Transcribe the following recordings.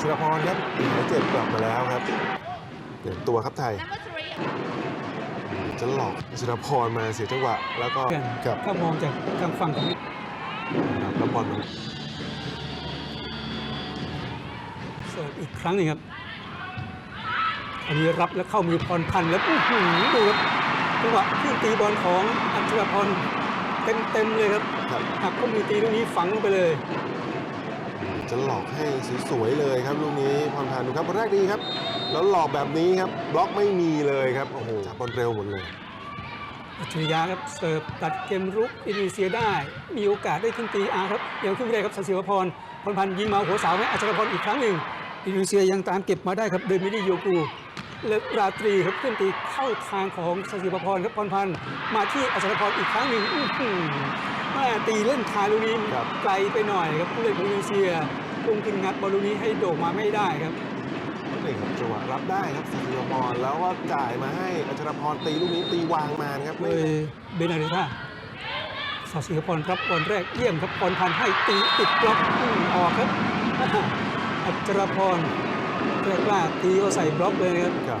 ชรพรครับหายเจ็บกลับมาแล้วครับเปลี่ยนตัวครับไทย จะหลอกอัชรพรมาเสียจังหวะแล้วก็กันกับถ้ามองจากทางฝั่งของแล้วบอลมันเสิร์ฟอีกครั้งหนึ่งครับ อันนี้รับแล้วเข้ามือพรพันธ์แล้วอื้อหือดูครับจังหวะขึ้นตีบอลของอัชรพรเต็มๆเลยครับครับ หักข้อมือตีลูกนี้ฝังลงไปเลย จะหลอกให้สวยๆเลยครับลูกนี้พรพันธ์ดูครับบอลแรกดีครับ แล้วหลอกแบบนี้ครับบล็อกไม่มีเลยครับโอ้โหจับบอลเร็วหมดเลยอัจฉริยะครับเสิร์ฟตัดเกมรุกอินโดนีเซียได้ มีโอกาสได้ขึ้นตีอาครับยังขึ้นไม่ได้ครับสศิวพรพรพันธ์ยิงมาหัวเสาให้อัชรพรอีกครั้งหนึ่งอินโดนีเซียยังตามเก็บมาได้ครับเดินไม่ได้โยกู และราตรีครับขึ้นตีเข้าทางของสศิวพรครับพรพันธ์มาที่อัชรพรอีกครั้งหนึ่งอื้อหือแม่ตีเล่นคาลูกนี้ครับไกลไปหน่อยครับผู้เล่นของอินโดนีเซียพุ่งขึ้นงัดบอลลูกนี้ให้โด่งมาไม่ได้ครับนี่ครับจังหวะรับได้ครับสัสิวพรแล้วก็จ่ายมาให้อัชรพรตีลูกนี้ตีวางมานะครับโดไม่ยเบนาริท่าสาสิพรรับบอลแรกเยี่ยมครับพรพันธ์ให้ตีติดบล็อกพุ่งออกครับอ่าอัจรพรแร กล้าตีก็ใส่บล็อกเลยนะครับครับ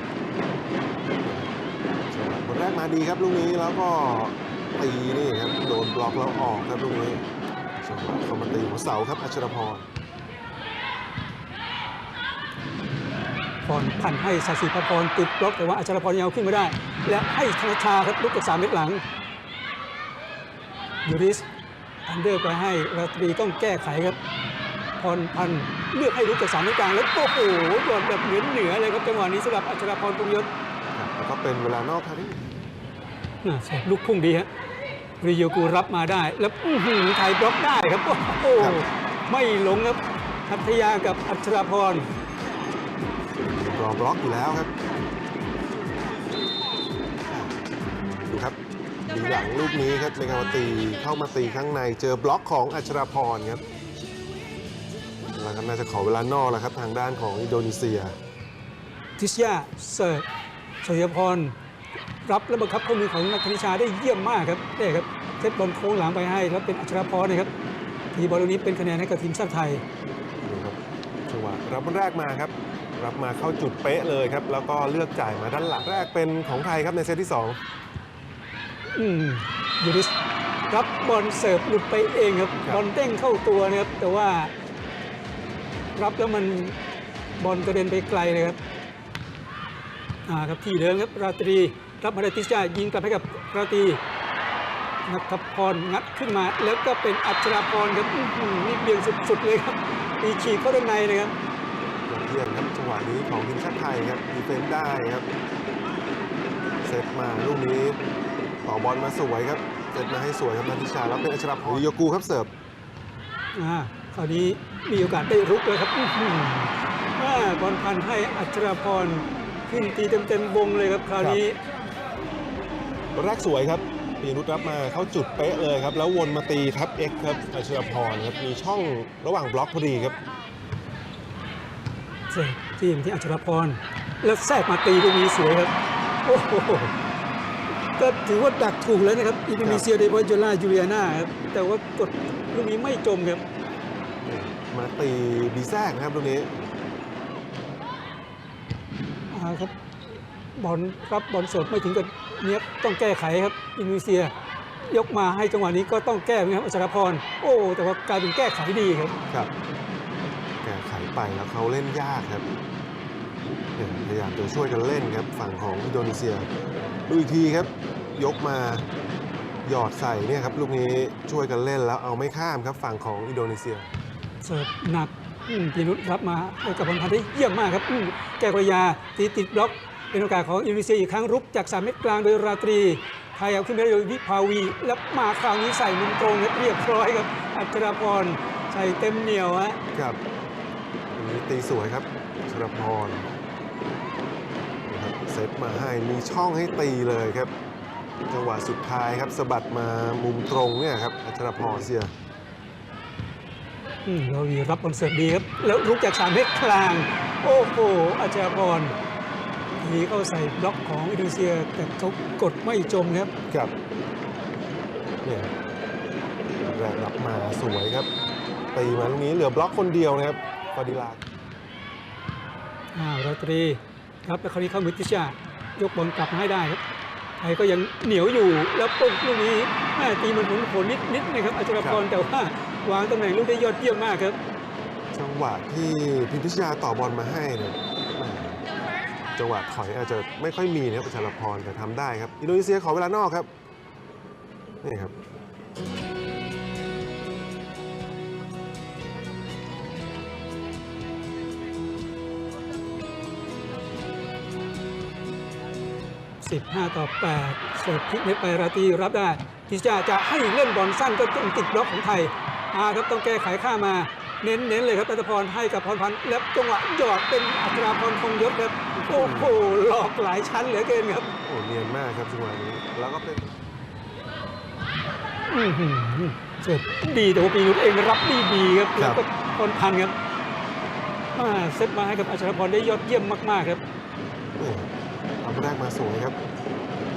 จังหวะบอลแรกมาดีครับลูกนี้แล้วก็ตีนี่ครับโดนบล็อกแล้วออกครับลูกนี้จังหวะเข้ามาตีหัวเสาครับอัชรพรพรพันธ์ให้สาสิพรติดบล็อกแต่ว่าอัจรพรยังเอาขึ้นมาได้ และให้ธนชาครับลุกจากสามเมตรหลังยูริสอันเดอร์ไปให้ราตรีต้องแก้ไขครับ พรพันธ์เลือกให้ลุกจากสามเมตรกลางแล้วโอ้โหโดนแบบเหนือเหนือๆเลยครับจังหวะนี้สำหรับอัจรพรปรุงยศครับแล้วก็เป็นเวลานอกครับน่าเสียลูกพุ่งดีฮะริโยกูรับมาได้ แล้วอื้อหือไทยบล็อกได้ครับโอ้โหไม่หลงครับพัทยากับอัชราพรรอบล็อกอยู่แล้วครับดูครับดีหลังลูกนี้ครับเมกาวาตีเข้ามาตีข้างในเจอบล็อกของอัชรพรครับ แล้วก็น่าจะขอเวลานอกแล้วครับ ทางด้านของอินโดนีเซีย ทิชยาเสิร์ฟสยพร รับและบังคับข้อมือของนักธนิชาได้เยี่ยมมากครับนี่ครับเซตบอลโค้งหลังไปให้ แล้วเป็นอัชราพรนะครับทีบอลลูกนี้เป็นคะแนนให้กับทีมชาติไทยดูครับจังหวะรับบอลแรกมาครับ รับมาเข้าจุดเป๊ะเลยครับ แล้วก็เลือกจ่ายมาด้านหลังแรกเป็นของไทยครับในเซตที่ 2 อืมยูริสรับบอลเสิร์ฟหลุดไปเองครับครับบอลเด้งเข้าตัวนะครับแต่ว่า รับแล้วมันบอลกระเด็นไปไกลเลยครับอ่าครับที่เดิมครับราตรีรับมาได้ติชยายิงกลับให้กับราตรีนัทพรงัดขึ้นมาแล้วก็เป็นอัชราพรครับอื้อหือนี่เบี่ยงสุดๆเลยครับตีฉีกเข้าด้านในนะครับยอดเยี่ยมครับจังหวะนี้ของทีมชาติไทยครับดีเฟนส์ได้ครับเซตมาลูกนี้ต่อบอลมาสวยครับเซตมาให้สวยครับนันทิชาแล้วเป็นอัชรพรโยกูครับเสิร์ฟอ่าคราวนี้ มีโอกาสได้รุกเลยครับอื้อหืออ่าบอลพันให้อัชราพรขึ้นตีเต็มๆวงเลยครับคราวนี้แรกสวยครับปีนุชรับมาเข้าจุดเป๊ะเลยครับ แล้ววนมาตีทับเอ็กครับอัชรพรครับมีช่องระหว่างบล็อกพอดีครับเสกทีมที่อัชรพรแล้วแทรกมาตีลูกนี้สวยครับโอ้โหก็ถือว่าดักถูกแล้วนะครับอินโดนีเซียโดยเฉพาะโจล่าจูเลียนาครับแต่ว่ากดลูกนี้ไม่จมครับ มาตีบีแซกนะครับลูกนี้อ่าครับบอลรับบอลสดไม่ถึงกับเนี้ยบต้องแก้ไขครับอินโดนีเซีย ยกมาให้จังหวะนี้ก็ต้องแก้ไหมครับอัชรพรโอ้แต่ว่ากลายเป็นแก้ไขดีครับครับ แก้ไขไปแล้วเขาเล่นยากครับเนี่ยพยายามจะช่วยกันเล่นครับฝั่งของอินโดนีเซียดูอีกทีครับ ยกมาหยอดใส่เนี่ยครับลูกนี้ช่วยกันเล่นแล้วเอาไม่ข้ามครับฝั่งของอินโดนีเซีย เสิร์ฟหนักพีนุชรับมาให้กับพลพันธ์ได้เยี่ยมมากครับ แก้กระยาตีติดบล็อกเป็นโอกาสของอินโดนีเซียอีกครั้งรุกจาก3เมตรกลางโดยราตรีไทยเอาขึ้นไปได้โดยวิภาวี แล้วมาคราวนี้ใส่มุมตรงเรียบร้อยครับ อัจราพรใส่เต็มเหนียวฮะครับนี้ตีสวยครับชรพรนะครับเซตมาให้มีช่องให้ตีเลยครับ จังหวะสุดท้ายครับสะบัดมามุมตรงเนี่ยครับอัชรพรเสีย เราวีรับบอลเสิร์ฟดีครับ แล้วรุกจาก3เมตรกลาง โอ้โหอัจราพรททีเข้าใส่บล็อกของอินโดนีเซีย แต่เขากดไม่จมครับครับเนี่ยแรกรับมาสวยครับตีมาลูกนี้เหลือบล็อกคนเดียวนะครับฟาดิลาอ้าวราตรีครับแล้วคราวนี้เข้ามิติชายกบอลกลับมาให้ได้ครับไทยก็ยังเหนียวอยู่แล้วปุ๊บลูกนี้แม่ตีมันผลผลนิดนิดๆนะครับอัชรพรแต่ว่า วางตำแหน่งลูกได้ยอดเยี่ยมมากครับ จังหวะที่พิมพิชยาต่อบอลมาให้เนี่ยแหม่จังหวะถอยอาจจะไม่ค่อยมีนะครับประชารพรแต่ทำได้ครับ อินโดนีเซียขอเวลานอกครับ นี่ครับ 15 ต่อ 8 เสิร์ฟพลิกเน็ตไปราตรีรับได้พิชาจะให้เล่นบอลสั้นก็ต้องติดบล็อกของไทย อาครับต้องแก้ไขข้ามา เน้นเน้นเลยครับอัตพรให้กับพรพันธ์แล้วจังหวะหยอดเป็นอัตราพรคงยศครับโอ้โหหลอกหลายชั้นเหลือเกินครับโอ้เนียนมากครับจังหวะนี้แล้วก็เป็นอื้อหือเสิร์ฟดีแต่ว่าปีนุชเองรับดีดีครับครัแล้วบก็พรพันธ์ครับอ่าเซตมาให้กับอัชรพรได้ยอดเยี่ยมมากๆครับนี่ครับทำแรกมาสวยครับ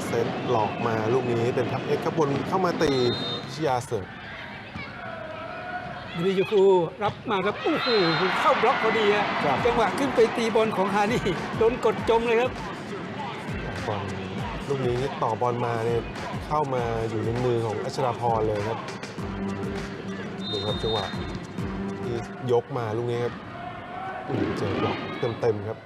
เซตหลอกมาลูกนี้เป็นทับเอ็กซ์ครับบนเข้ามาตีพิชยาเสิร์ฟ ดิยูคูรับมาครับโอ้โหเข้าบล็อกพอดีฮะครับจังหวะขึ้นไปตีบอลของฮานี่โดนกดจมเลยครับ บอลลูกนี้ต่อบอลมาเนี่ยเข้ามาอยู่ในมือของอัชราพรเลยครับดูครับจังหวะที่ยกมาลูกนี้ครับอืมเจอบล็อกเต็มๆครับ